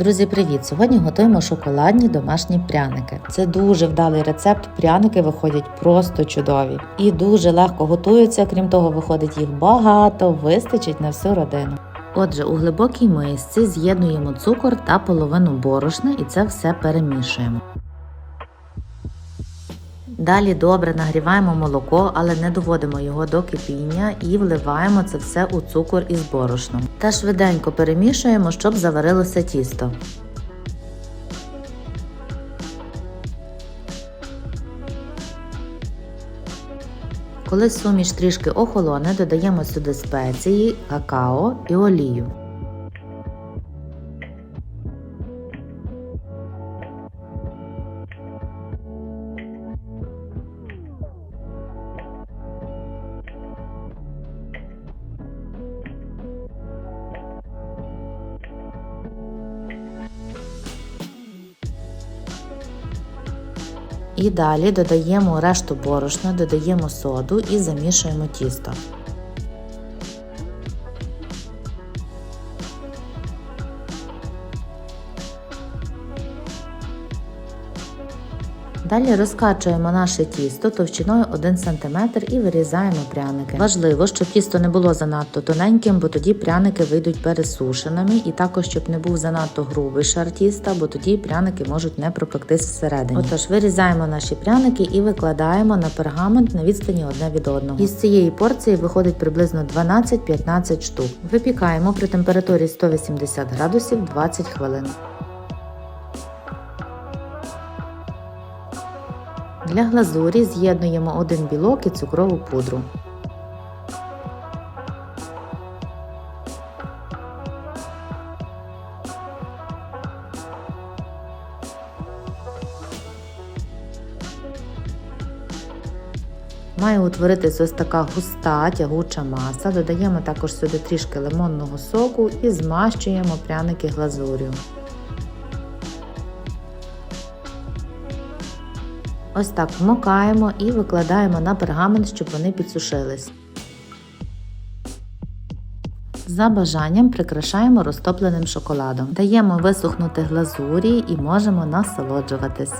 Друзі, привіт! Сьогодні готуємо шоколадні домашні пряники. Це дуже вдалий рецепт. Пряники виходять просто чудові і дуже легко готуються. Крім того, виходить їх багато, вистачить на всю родину. Отже, у глибокій мисці з'єднуємо цукор та половину борошна і це все перемішуємо. Далі добре нагріваємо молоко, але не доводимо його до кипіння і вливаємо це все у цукор із борошном. Та швиденько перемішуємо, щоб заварилося тісто. Коли суміш трішки охолоне, додаємо сюди спеції, какао і олію. І далі додаємо решту борошна, додаємо соду і замішуємо тісто. Далі розкачуємо наше тісто товщиною 1 см і вирізаємо пряники. Важливо, щоб тісто не було занадто тоненьким, бо тоді пряники вийдуть пересушеними, і також щоб не був занадто грубий шар тіста, бо тоді пряники можуть не пропектись всередині. Отож, вирізаємо наші пряники і викладаємо на пергамент на відстані одне від одного. Із цієї порції виходить приблизно 12-15 штук. Випікаємо при температурі 180 градусів 20 хвилин. Для глазурі з'єднуємо один білок і цукрову пудру. Має утворитись ось така густа тягуча маса. Додаємо також сюди трішки лимонного соку і змащуємо пряники глазур'ю. Ось так вмокаємо і викладаємо на пергамент, щоб вони підсушились. За бажанням прикрашаємо розтопленим шоколадом. Даємо висохнути глазурі і можемо насолоджуватись.